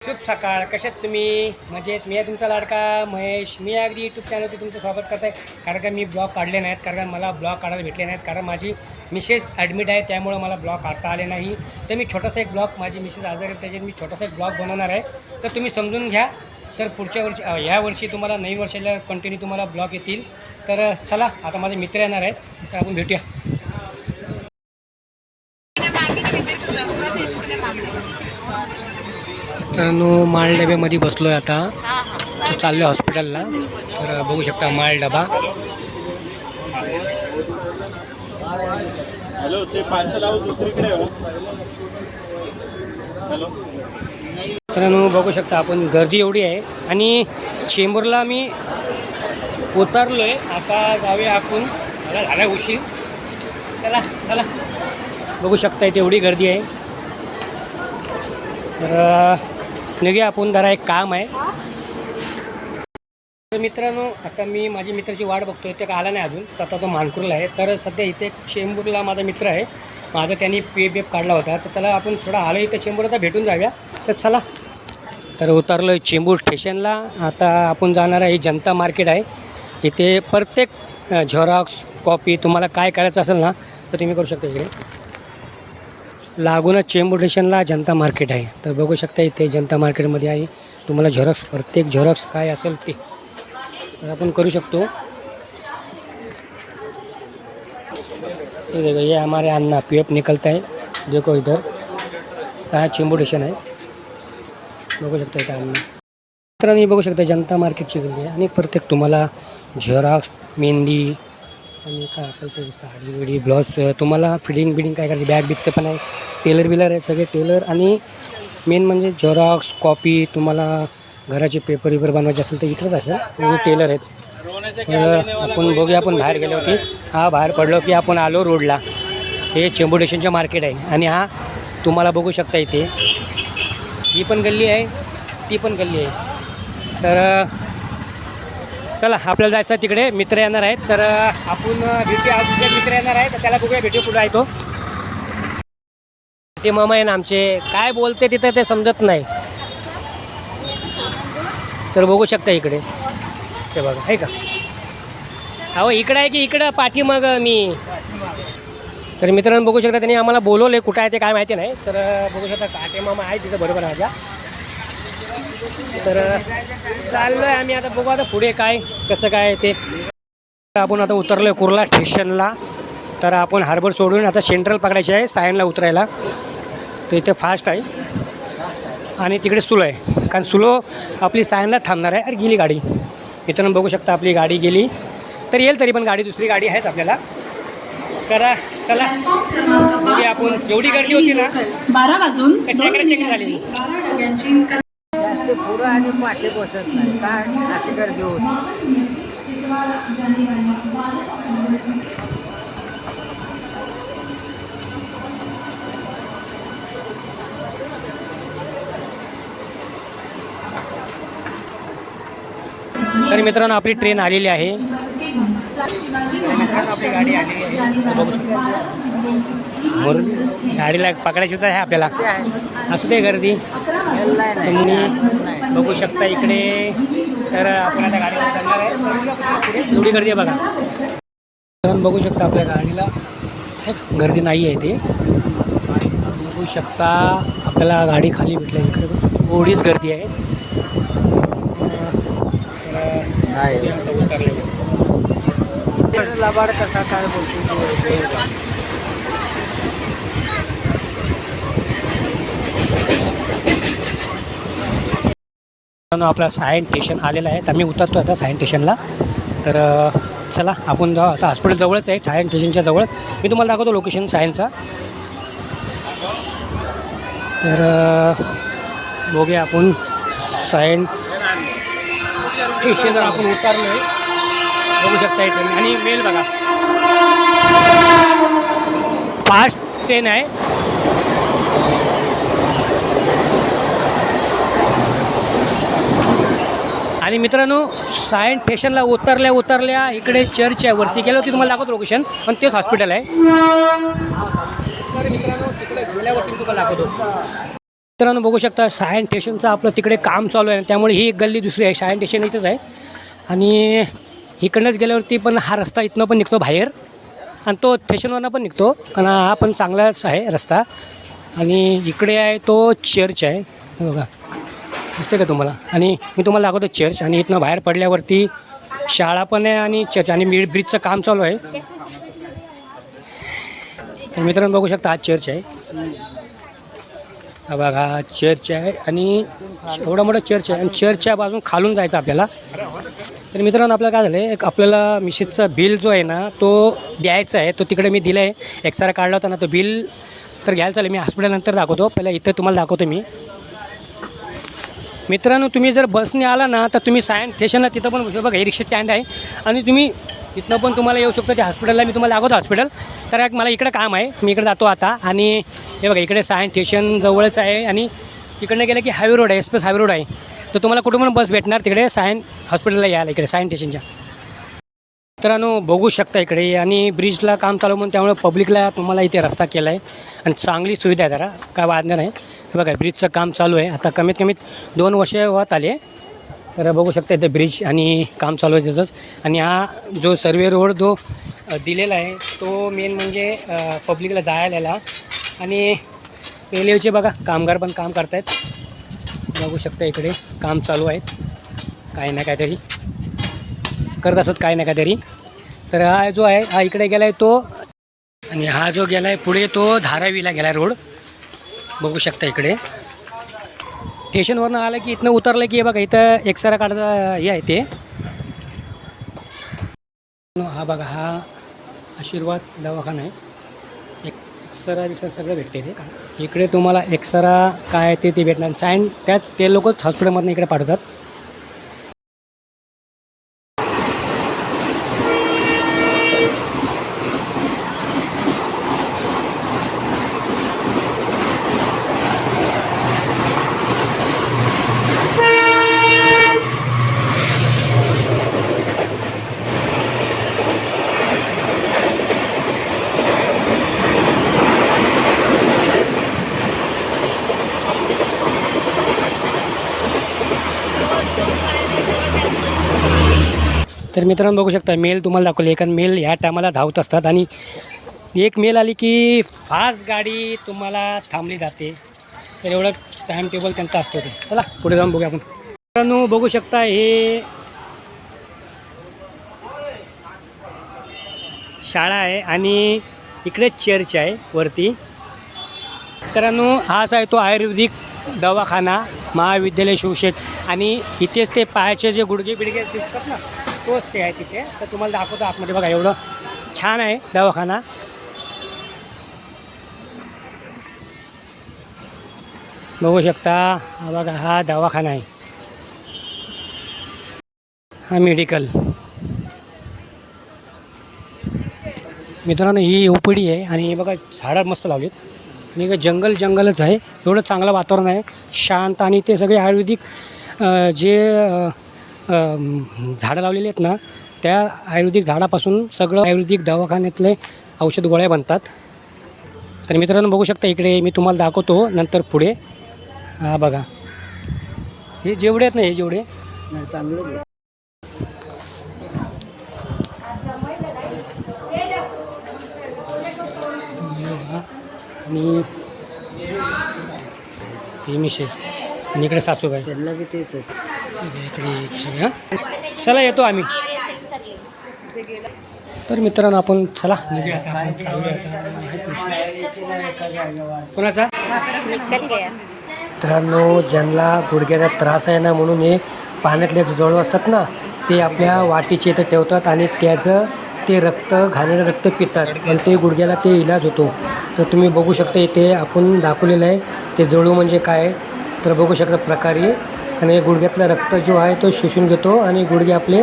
शुभ सकाळ. कशात तुम्ही? मजेत? मी आहे तुमचा लाडका महेश. मी अगदी यूट्यूब चॅनलवरती तुमचं स्वागत करत आहे कारण का मी ब्लॉग काढले नाहीत. कारण मला ब्लॉग काढायला भेटले नाहीत. कारण माझी मिसेस ॲडमिट आहे. त्यामुळं मला ब्लॉग काढता आले नाही. तर मी छोटासा एक ब्लॉग माझी मिसेस आजारी आहे. त्याच्यात मी छोटासा एक ब्लॉग बनवणार आहे. तर तुम्ही समजून घ्या. तर पुढच्या वर्षी ह्या वर्षी तुम्हाला नवीन वर्षाला कंटिन्यू तुम्हाला ब्लॉग येतील. तर चला आता माझे मित्र येणार आहेत. तर आपण भेटूया. तर माळ डब्यामध्ये बसलो आहे आता. तर चाललो हॉस्पिटलला. तर बघू शकता माळ डबा. हॅलो ते दुसरीकडे हो. हॅलो. मित्रांनो बघू शकता आपण गर्दी एवढी आहे. आणि चेंबूरला मी उतरलो आहे आता जाऊया आपण. मला झाला उशीर. चला चला. बघू शकता इथे एवढी गर्दी आहे. तर निघूया आपण जरा एक काम आहे. मित्रांनो आता मी माझी मित्राची वाट बघतोय ते का आला नाही अजून तसा तो मानकुरला आहे. तर सध्या इथे चेंबूरला माझा मित्र आहे. माझा त्यांनी पी बेप एफ काढला होता. तर त्याला आपण थोडा आलो इथं चेंबूर आता भेटून जाऊया. तर चला. तर उतरलो आहे चेंबूर स्टेशनला. आता आपण जाणार आहे जनता मार्केट आहे. इथे प्रत्येक झेरॉक्स कॉपी तुम्हाला काय करायचं असेल ना तर तुम्ही करू शकता इकडे. लागूनच चेंबूर स्टेशनला जनता मार्केट आहे. तर बघू शकता इथे जनता मार्केटमध्ये आहे. तुम्हाला झेरॉक्स प्रत्येक झेरॉक्स काय असेल ते तर आपण करू शकतो. हे देखो ये हमारे अन्ना पी एफ निकलता है देखो इधर. हा चेंबूर स्टेशन आहे. बघू शकता इथं अन्ना तर मी बघू शकता जनता मार्केटची गल्ली आहे. आणि प्रत्येक तुम्हाला झेरॉक्स मेहंदी आणि काय असेल ते साडी बिडी ब्लाऊज तुम्हाला फिडिंग बिडिंग काय करायची? बॅग बिगचं पण आहे. टेलर बिलर आहे सगळे टेलर आणि मेन म्हणजे झेरॉक्स कॉपी तुम्हाला घराचे पेपर वेपर बनवायचे असेल तर इकडेच असेल. टेलर आहेत. तर आपण बघूया आपण बाहेर गेलो होती हा बाहेर पडलो की आपण आलो रोडला. हे चेंबूर मार्केट आहे. आणि हा तुम्हाला बघू शकता इथे. ही पण गल्ली आहे. ती पण गल्ली आहे. तर चला आपल्याला जायचं तिकडे. मित्र येणार आहेत. तर आपण भेटी आज मित्र येणार आहे तर त्याला बघूया भेटू कुठं आहे तो. ते मामा आहे ना आमचे. काय बोलते तिथं ते समजत नाही. तर बघू शकता इकडे. ते बघा आहे का? अहो इकडं आहे की इकडं? पाठीमाग मी. तर मित्रांनो बघू शकता त्यांनी आम्हाला बोलवलं आहे कुठं आहे ते काय माहिती नाही. तर बघू शकता काटे मामा आहे तिथं बरोबर माझ्या. तर चाललो आहे आम्ही. आता बघू आता पुढे काय कसं काय ते. आपण आता उतरलो आहे कुर्ला स्टेशनला. तर आपण हार्बर सोडून आता सेंट्रल पकडायचे आहे सायनला उतरायला. तर इथे फास्ट आहे. आणि तिकडे सुलो आहे. कारण सुलो आपली सायनला थांबणार आहे. अरे गेली गाडी. मित्रांनो बघू शकता आपली गाडी गेली. तर येईल तरी पण गाडी दुसरी गाडी आहेच आपल्याला. तर चला. आपण एवढी गर्दी होती ना बारा वाजून झाली? डब्यांची जास्त पुढं आणि पाठी बसत नाही. काय अशी गर्दी होती. तर मित्रांनो आपली ट्रेन आलेली आहे. गाडीला पकडायचीच आहे आपल्याला. ते असू दे गर्दी. तुम्ही. बघू शकता इकडे. तर आपण आता गाडीला चालणार आहे. एवढी गर्दी आहे बघा. मित्रांनो बघू शकता आपल्या गाडीला. गर्दी नाही आहे ते. बघू शकता आपल्याला गाडी खाली भेटल्या इकडे. एवढीच गर्दी आहे. नाही. उतरलेलो. लबाड कसा काय बोलतो? आपला सायन स्टेशन आलेलं आहे. तर आम्ही उतरतो आता सायन स्टेशनला तर चला आपण जाऊ. आता हॉस्पिटल जवळच आहे सायन स्टेशनच्या जवळ. मी तुम्हाला दाखवतो लोकेशन सायनचा. तर बघूया आपण सायन स्टेशनवर आपण उतरलो आहे बघू शकता इथे. आणि मेल बघा. फास्ट ट्रेन आहे. आणि मित्रांनो सायन स्टेशनला उतरल्या उतरल्या इकडे चर्च आहे वरती गेलं होती तुम्हाला दाखवतो लोकेशन पण तेच हॉस्पिटल आहे. तर मित्रांनो तिकडे गेल्यावरती तुम्हाला दाखवतो मित्रांनो बघू शकता सायन स्टेशनचं आपलं तिकडे काम चालू आहे त्यामुळे ही एक गल्ली दुसरी आहे. सायन स्टेशन इथंच आहे. आणि इकडनंच गेल्यावरती पण हा रस्ता इथनं पण निघतो बाहेर. आणि तो स्टेशनवरनं पण निघतो कारण हा पण चांगलाच आहे रस्ता. आणि इकडे आहे तो चर्च आहे. बघा. दिसते का तुम्हाला? आणि मी तुम्हाला दाखवतो चर्च आणि इथनं बाहेर पडल्यावरती शाळा पण आहे आणि चर्च आणि मिड ब्रिजचं काम चालू आहे. तर मित्रांनो बघू शकता हा चर्च आहे. बघा हा चर्च आहे आणि एवढा मोठा चर्च आहे. आणि चर्चच्या बाजून खालून जायचं आपल्याला. तर मित्रांनो आपल्याला काय झालं आहे एक आपल्याला मिशेजचा बिल जो आहे ना तो द्यायचा आहे. तो तिकडे मी दिला आहे एक्सरा काढला होता ना तो बिल तर घ्यायला चालेल मी हॉस्पिटल नंतर दाखवतो. पहिला इथं तुम्हाला दाखवतो मी. मित्रांनो तुम्ही जर बसने आला ना तर तुम्ही सायन्स स्टेशनला तिथं पण बघा हे रिक्षा स्टँड आहे. आणि तुम्ही इथनं पण तुम्हाला येऊ शकतो. त्या हॉस्पिटलला मी तुम्हाला दाखवतो हॉस्पिटल तर एक मला इकडं काम आहे. मी इकडे जातो आता. आणि हे बघा इकडे सायन्स स्टेशन जवळच आहे. आणि तिकडनं गेलं की हायवे रोड आहे. एक्सप्रेस हायवे रोड आहे. तर तुम्हाला कुठे पण बस भेटणार. तिकडे सायन हॉस्पिटलला यायला इकडे सायन्स स्टेशनच्या मित्रांनो बघू शकता इकडे. आणि ब्रिजला काम चालू म्हणून त्यामुळे पब्लिकला तुम्हाला इथे रस्ता केला आहे आणि चांगली सुविधा आहे जरा. काय वादनं नाही बघा ब्रिजचं काम चालू आहे. आता कमीत कमीत दोन वर्ष होत आले. तर बघू शकता इथे ब्रिज आणि काम चालू आहे त्याचंच. आणि हा जो सर्वे रोड जो दिलेला आहे तो मेन म्हणजे पब्लिकला जायला. आणि रेल्वेचे बघा कामगार पण काम करतायत. बघू शकता इकडे काम चालू आहेत. काही ना काहीतरी करत असत काय ना काहीतरी. तर हा जो आहे हा इकडे गेला आहे तो. आणि हा जो गेला आहे पुढे तो धारावीला गेला रोड बघू शकता इकडे. स्टेशनवरनं आलं की इथनं उतरलं की हे बघा इथं एक्सरा काढायचं हे आहे ते. हा बघा हा आशीर्वाद दवाखाना आहे. एक एक्सरा बिक्सरा सगळं भेटते ते इकडे तुम्हाला एक्सरा काय आहे ते ते भेटणार. सायन त्याच ते लोकच हॉस्पिटलमधनं इकडे पाठवतात. तर मित्रांनो बघू शकता मेल तुम्हाला दाखवली. कारण मेल ह्या टायमाला धावत असतात आणि एक मेल आली की फास्ट गाडी तुम्हाला थांबली जाते. तर एवढं टाईम टेबल त्यांचा असतो ते. चला पुढे जाऊन बघूया आपण. मित्रांनो बघू शकता हे शाळा आहे आणि इकडे चर्च आहे वरती. मित्रांनो हाच आहे तो आयुर्वेदिक दवाखाना महाविद्यालय शिवशेत. आणि इथेच ते पायाचे जे गुडघे बिडगे दिसतात ना तोच ते आहे तिथे. तर तुम्हाला दाखवतो आतमध्ये बघा एवढं छान आहे दवाखाना. बघू शकता हा बघा हा दवाखाना आहे. हा मेडिकल मित्रांनो ही ओपीडी आहे आणि हे बघा झाडं मस्त लावलीत. आणि इकडे जंगल जंगलच आहे. एवढं चांगलं वातावरण आहे. शांत आणि ते सगळे आयुर्वेदिक जे झाडं लावलेली आहेत ना त्या आयुर्वेदिक झाडापासून सगळं आयुर्वेदिक दवाखान्यातले औषध गोळ्या बनतात. तर मित्रांनो बघू शकता इकडे मी तुम्हाला दाखवतो नंतर पुढे. हा बघा. हे जेवढे आहेत ना हे जेवढे. चांगलं आणि मिसेस आणि इकडे सासूबाई. त्यांना बी तेच आहे. इकडे चला येतो आम्ही. तर मित्रांनो आपण चला. कोणाचा? मित्रांनो ज्यांना गुडघ्याचा त्रास आहे ना म्हणून हे पाण्यातले जळू असतात ना ते आपल्या वाटीचे इथं ठेवतात आणि त्याचं ते रक्त घाणेरं रक्त पितात. आणि ते गुडघ्याला ते इलाज होतो. तर तुम्ही बघू शकता इथे आपण दाखवलेलं आहे ते जळू म्हणजे काय? तर बघू शकता प्रकारे आणि गुडघ्यातलं रक्त जो आहे तो शोषून घेतो आणि गुडघे आपले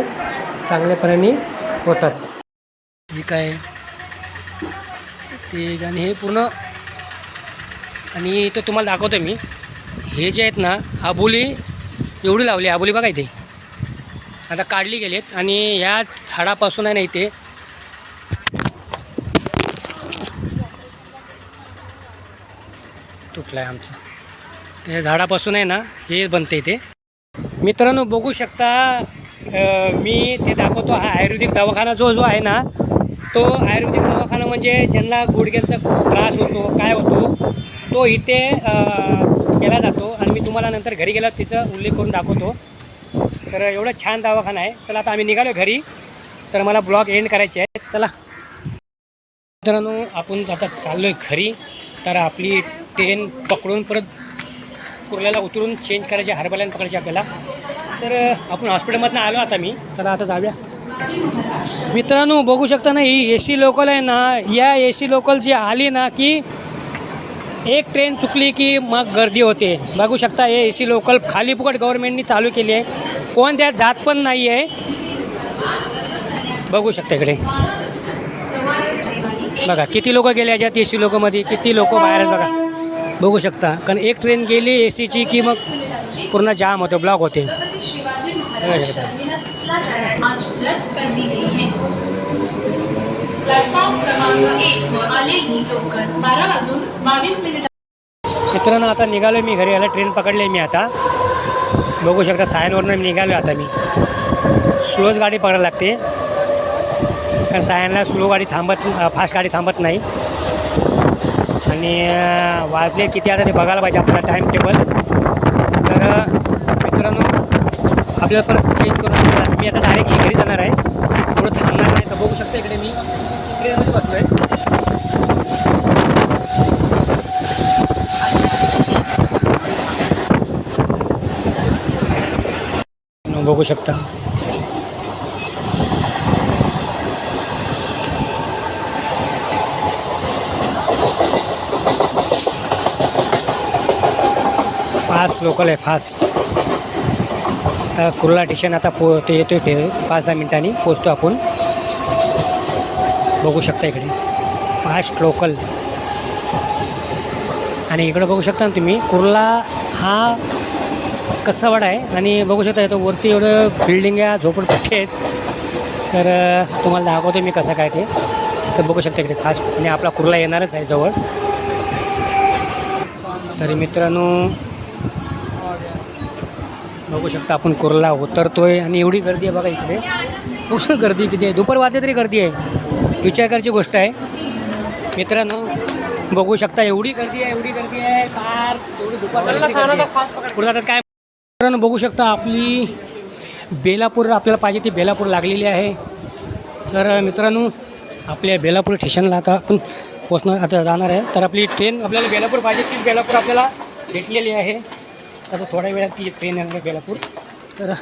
चांगल्यापणाने होतात. हे काय? ते आणि हे पूर्ण आणि इथं तुम्हाला दाखवतो मी. हे जे आहेत ना आबोली एवढी लावली आबोली बघा इथे. आता काढली गेलेत आणि या झाडापासून आहे ना इथे. तुटला आहे आमचा. या झाडापासून आहे ना हे बनते इथे मित्रांनो बघू शकता मी ते दाखवतो. हा आयुर्वेदिक दवाखाना जो जो आहे ना तो आयुर्वेदिक दवाखाना म्हणजे ज्यांना गुडघ्यांचा त्रास होतो काय होतो तो इथे केला जातो. आणि मी तुम्हाला नंतर घरी गेला तिचा उल्लेख करून दाखवतो. तर एवढं छान दवाखाना आहे. चला आता आम्ही निघालो घरी. तर मला ब्लॉग एंड करायचे आहे चला. मित्रांनो आपण आता चाललो आहे घरी. तर आपली ट्रेन पकडून परत कुर्ल्याला उतरून चेंज करायची हरबल्यान पकडायची आपल्याला. तर आपण हॉस्पिटलमधनं आलो आता मी. तर आता जाऊया. मित्रांनो बघू शकता ना ही ए सी लोकल आहे ना या ए सी लोकल जी आली ना की एक ट्रेन चुकली की मग गर्दी होते. बघू शकता हे ए सी लोकल खाली फुकट गव्हर्नमेंटनी चालू केली आहे. कोण त्यात जात पण नाही आहे बघू शकता इकडे. बघा किती लोक गेले याच्यात ए सी लोकमध्ये किती लोक बाहेर बघा. बघू शकता. कारण एक ट्रेन गेली ए सीची की मग पूर्ण जाम होते ब्लॉक होते. बघू शकता. मित्रांनो आता निघालो मी घरी. आला ट्रेन पकडली मी आता. बघू शकता सायनवरनं मी निघालो आता मी. स्लोच गाडी पकडायला लागते. कारण सायनला स्लो गाडी थांबत फास्ट गाडी थांबत नाही. आणि वाजले किती आता ते बघायला पाहिजे आपल्याला टाईम टेबल तर मित्रांनो आपल्याला परत चेंज करून मी आता डायरेक्टली घरी जाणार आहे. थोडं थांबणार नाही तर बघू शकता इकडे मी. ट्रेनमध्ये बसलो आहे बघू शकता. फास्ट लोकल आहे फास्ट. आता कुर्ला स्टेशन आता पो ते येतो ते पाच दहा मिनिटांनी पोचतो आपण. बघू शकता इकडे. Fast local. आणि इकडं बघू शकता ना तुम्ही कुर्ला हा कसावाडा आहे. आणि बघू शकता येतो वरती एवढं बिल्डिंग या झोपडपट्टी आहेत. तर तुम्हाला दाखवतो मी कसं काय ते. तर बघू शकता इकडे फास्ट आणि आपला कुर्ला येणारच आहे जवळ. तरी मित्रांनो बघू शकता आपण कुर्ला उतरतोय आणि एवढी गर्दी आहे बघा इकडे. पुष्कळ गर्दी किती आहे. दुपार वाजले तरी गर्दी आहे. विचार करायची गोष्ट आहे. मित्रांनो बघू शकता एवढी गर्दी आहे एवढी गर्दी आहे. कार एवढी दुपार पुढे जातात काय? मित्रांनो बघू शकता आपली बेलापूर आपल्याला पाहिजे ती बेलापूर लागलेली आहे. तर मित्रांनो आपल्या बेलापूर स्टेशनला आता आपण पोचणार आता जाणार आहे. तर आपली ट्रेन आपल्याला बेलापूर पाहिजे ती बेलापूर आपल्याला भेटलेली आहे. आता थोड्या वेळात ती ट्रेन येणार आहे बेलापूर तर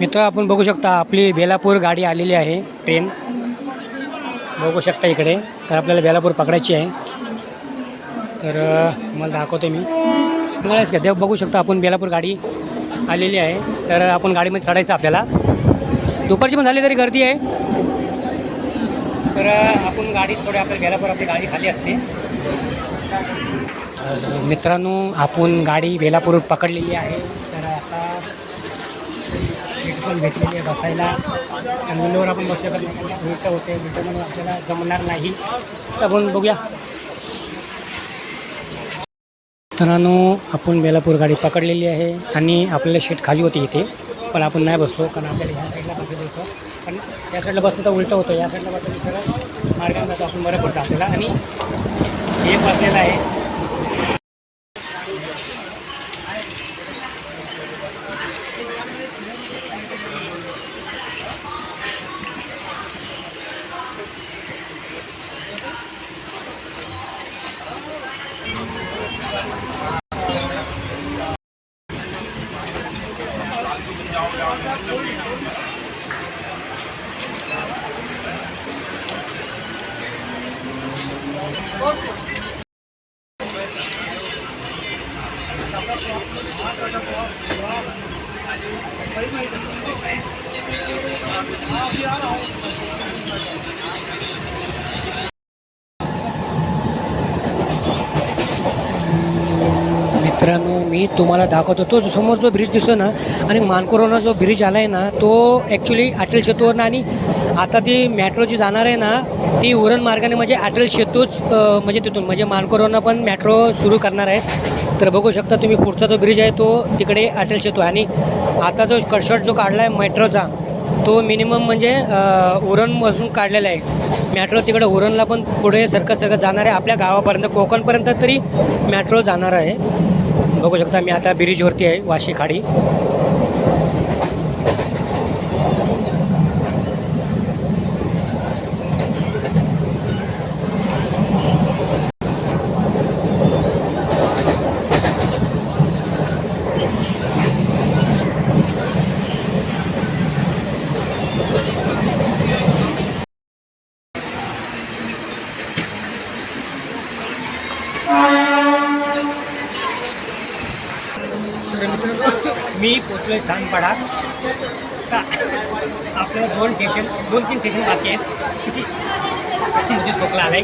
मित्र आपण बघू शकता आपली बेलापूर गाडी आलेली आहे ट्रेन बघू शकता इकडे. तर आपल्याला बेलापूर पकडायची आहे. तर मला दाखवतो मी. बघायच का देव बघू शकता आपण बेलापूर गाडी आलेली आहे. तर आपण गाडीमध्ये चढायचं आपल्याला. दुपारची पण झाली तरी गर्दी आहे. तर आपण गाडी थोडे आपल्या बेलापूर आपली गाडी खाली असते. मित्रांनो आपण गाडी वेलापूर पकडलेली आहे. तर आता सीट पण भेटलेली आहे बसायला. आणि विंडोवर आपण बसू शकत नाही उलटं होते. उलटं म्हणून आपल्याला जमणार नाही. तर आपण बघूया. मित्रांनो आपण बेलापूर गाडी पकडलेली आहे आणि आपल्याला शीट खाली होती इथे. पण आपण नाही बसतो कारण आपल्याला ह्या साईडला बसायचं या साईडला बसलं तर उलटं होतं. या साईडला बसलं सगळं सरळ मार्गाने जातो आपण बरं पडतं आपल्याला. आणि हे बसलेलं आहे. मित्रांनो मी तुम्हाला दाखवतो तो समोर जो ब्रिज दिसतो ना आणि मानकोरोना जो ब्रिज आला आहे ना तो ॲक्च्युली अटल सेतूवरनं आणि आता ती मॅट्रो जी जाणार आहे ना ती उरण मार्गाने म्हणजे अटल सेतूच म्हणजे तिथून म्हणजे मानकोरोना पण मॅट्रो सुरू करणार आहे. तर बघू शकता तुम्ही पुढचा जो ब्रिज आहे तो तिकडे अटल सेतू आणि आता जो कटशॉट जो काढला आहे मेट्रोचा तो मिनिमम म्हणजे उरणपासून काढलेला आहे. मॅट्रो तिकडे उरणला पण पुढे सरकत सरकत जाणार आहे. आपल्या गावापर्यंत कोकणपर्यंत तरी मॅट्रो जाणार आहे. बघू शकता मी आता ब्रिजवरती आहे वाशी खाडी तर मित्रांनो मी पोचलो आहे सांगपाडा का आपल्याला दोन स्टेशन दोन तीन स्टेशन बाकी आहेत. किती म्हणजे खोकला आला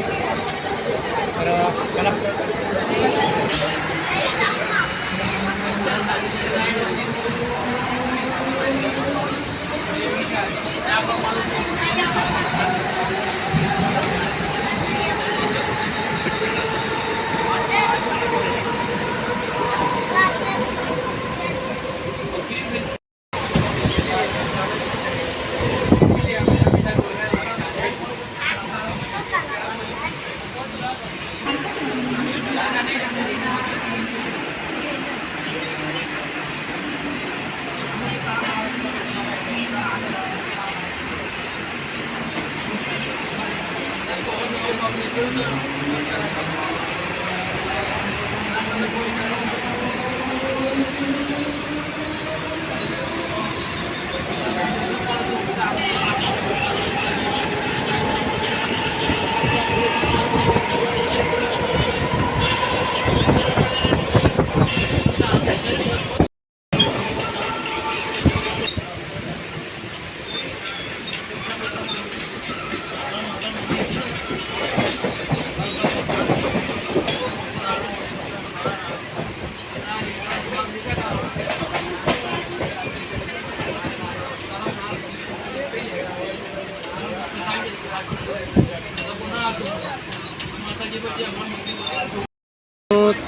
Thank you.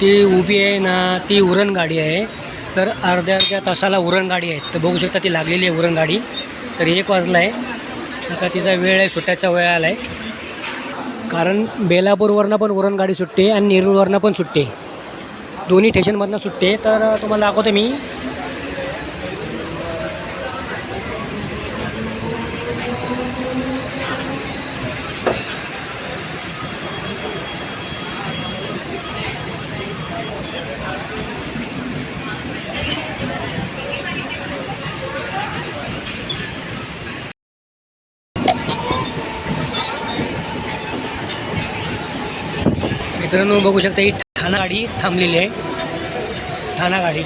ती उभी आहे ना ती उरण गाडी आहे. तर अर्ध्या अर्ध्या तासाला उरण गाडी आहे. तर बघू शकता ती लागलेली आहे उरण गाडी. तर एक वाजला आहे आता तिचा वेळ आहे सुट्ट्याचा वेळ आला आहे कारण बेलापूरवरनं पण उरण गाडी सुटते आणि नेरूळवरनं पण सुटते. दोन्ही स्टेशनमधनं सुटते. तर तुम्हाला दाखवतो मी. मित्रांनो बघू शकता ही ठाणा गाडी थांबलेली आहे. ठाणा गाडी.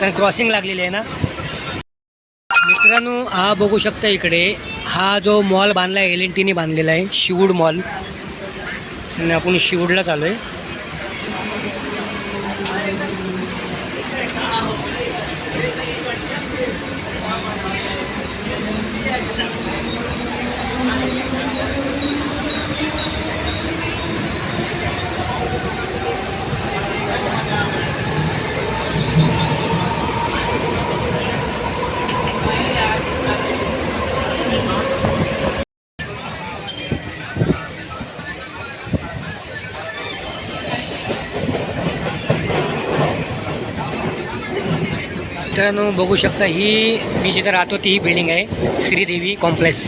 कारण क्रॉसिंग लागलेली आहे ना. मित्रांनो हा बघू शकता इकडे हा जो मॉल बांधला आहे एल एन टीने बांधलेला आहे शिवूड मॉल आणि आपण शिवूडला चालू आहे मित्रांनो बघू शकता ही मी जिथं राहतो ती ही बिल्डिंग आहे श्रीदेवी कॉम्प्लेक्स.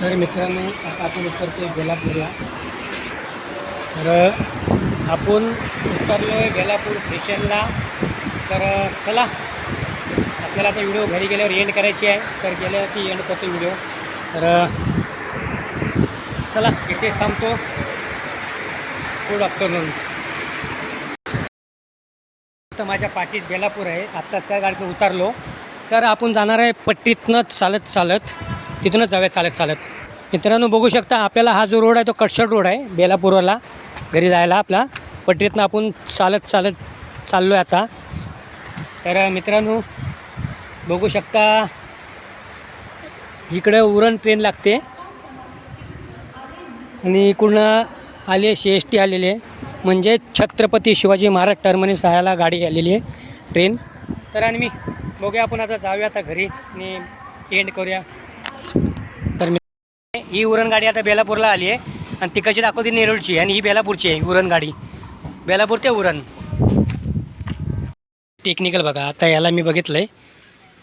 तर मित्रांनो आता आपण उतरतो बेलापूरला. तर आपण उतरलो आहे बेलापूर स्टेशनला. तर चला. आपल्याला आता व्हिडिओ घरी गेल्यावर एंड करायची आहे. तर गेल्यावर ती एंड करतो व्हिडिओ. तर चला इथेच थांबतो. गुड आफ्टरनून तर माझ्या पाठीत बेलापूर आहे. आत्ता त्या गाडीतून उतरलो. तर आपण जाणार आहे पट्टीतनं चालत चालत. तिथूनच जाऊया चालत चालत. मित्रांनो बघू शकता आपल्याला हा जो रोड आहे तो कटशट रोड आहे बेलापूरला घरी जायला आपला पटरीतनं आपण चालत चालत चाललो आहे आता. तर मित्रांनो बघू शकता इकडं उरण ट्रेन लागते. आणि इकडून आले सी एस टी आलेली. आहे म्हणजे छत्रपती शिवाजी महाराज टर्मिनस जायला गाडी आलेली आहे ट्रेन. तर आणि मी बघूया आपण आता जाऊया आता घरी. आणि एंड करूया. ही उरण गाडी आता बेलापूरला आली आहे. आणि ती कशी दाखवते नेरूळची आणि ही बेलापूरची आहे उरण गाडी. बेलापूर ते उरण. टेक्निकल बघा आता याला मी बघितलं आहे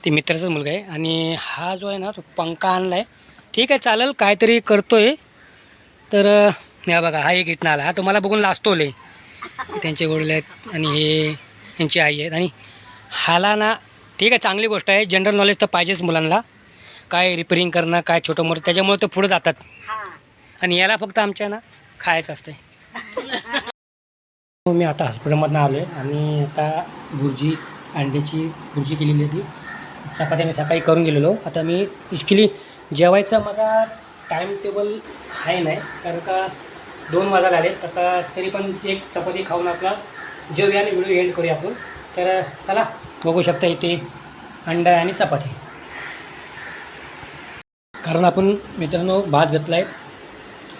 ते मित्राचाच मुलगा आहे. आणि हा जो आहे ना तो पंखा आणला आहे ठीक आहे चालेल काहीतरी करतो आहे तर या बघा हा एक इथं आला. हा तुम्हाला बघून लाजतोले त्यांचे वडील आहेत आणि हे यांची आई आहेत. आणि हाला ना ठीक आहे चांगली गोष्ट आहे. जनरल नॉलेज तर पाहिजेच मुलांना. काय रिपेरिंग करणं काय छोटं मोठं त्याच्यामुळे ते पुढे जातात. आणि याला फक्त आमच्या ना खायचं असतं मी आता हॉस्पिटलमधनं आलो आहे आणि आता भुर्जी अंड्याची भुर्जी केलेली होती. चपात्या मी सकाळी करून गेलेलो. आता मी ॲक्च्युली जेवायचा माझा टाईम टेबल आहे नाही कारण का दोन वाजायला आले आता तरी पण एक चपाती खाऊन आपला जेवूया आणि व्हिडिओ एंड करूया आपण. तर चला बघू शकता इथे अंडा आणि चपाती. कारण आपण मित्रांनो भात घेतला आहे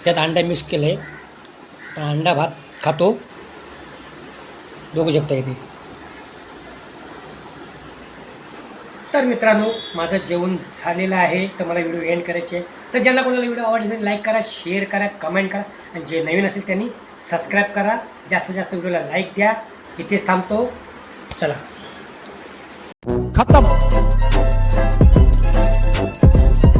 त्यात अंडा मिक्स केलं आहे तर अंडा भात खातो. बघू शकता इथे. तर मित्रांनो माझं जेवण झालेलं आहे. तर मला व्हिडिओ एंड करायचे. आहे तर ज्यांना कोणाला व्हिडिओ आवडले असेल लाईक करा शेअर करा कमेंट करा. आणि जे नवीन असेल त्यांनी सबस्क्राईब करा. जास्तीत जास्त व्हिडिओला लाईक द्या. इथेच थांबतो. चला. खत्म.